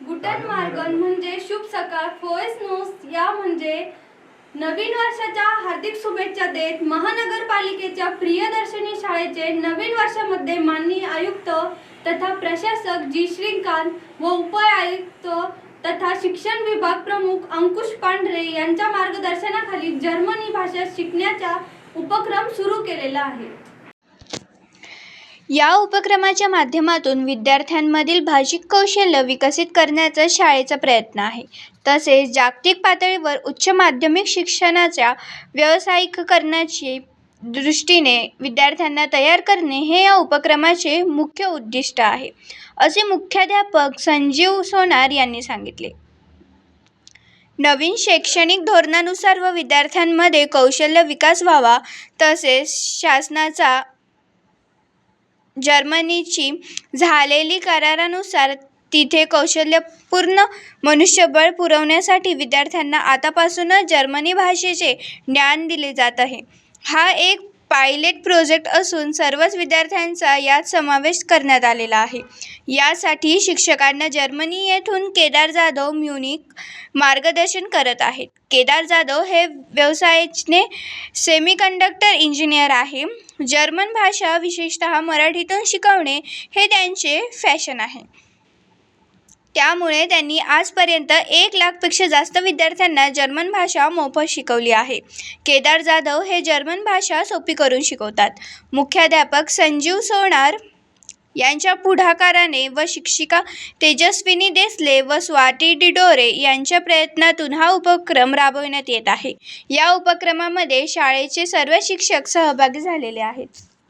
गुटन Morgan म्हणजे शुभ सकाळ फोएस नोस या म्हणजे नवीन वर्षाच्या हार्दिक शुभेच्छा देत महानगरपालिकेच्या प्रियदर्शनी शाळेचे नवीन वर्षामध्ये माननीय आयुक्त तथा प्रशासक जी. श्रीकांत व उपआयुक्त तथा शिक्षण विभाग प्रमुख अंकुश पांढरे यांच्या मार्गदर्शनाखाली जर्मनी भाषा शिकण्याचा उपक्रम सुरू केलेला आहे. या उपक्रमाच्या माध्यमातून विद्यार्थ्यांमधील भाषिक कौशल्य विकसित करण्याचा शाळेचा प्रयत्न आहे. तसेच जागतिक पातळीवर उच्च माध्यमिक शिक्षणाच्या व्यावसायिककरणाची दृष्टीने विद्यार्थ्यांना तयार करणे हे या उपक्रमाचे मुख्य उद्दिष्ट आहे असे मुख्याध्यापक संजीव सोनार यांनी सांगितले. नवीन शैक्षणिक धोरणानुसार व विद्यार्थ्यांमध्ये कौशल्य विकास व्हावा तसेच शासनाचा जर्मनीची झालेली करारानुसार तिथे कौशल्यपूर्ण मनुष्यबळ पुरवण्यासाठी विद्यार्थ्यांना आतापासूनच जर्मनी भाषेचे ज्ञान दिले जात आहे. हा एक पायलेट प्रोजेक्ट असून सर्वच विद्यार्थ्यांचा यात समावेश करण्यात आलेला आहे. यासाठी शिक्षकांना जर्मनी येथून केदार जाधव म्युनिक मार्गदर्शन करत आहेत. केदार जाधव हे व्यवसायाने सेमीकंडक्टर इंजिनियर आहे. जर्मन भाषा विशेषतः मराठीतून शिकवणे हे त्यांचे फॅशन आहे. त्यामुळे त्यांनी आजपर्यंत एक लाखपेक्षा जास्त विद्यार्थ्यांना जर्मन भाषा मोफत शिकवली आहे. केदार जाधव हे जर्मन भाषा सोपी करून शिकवतात. मुख्याध्यापक संजीव सोनार यांच्या पुढाकाराने व शिक्षिका तेजस्विनी देसले व स्वाती डिडोरे यांच्या प्रयत्नातून हा उपक्रम राबविण्यात येत आहे. या उपक्रमामध्ये शाळेचे सर्व शिक्षक सहभागी झालेले आहेत.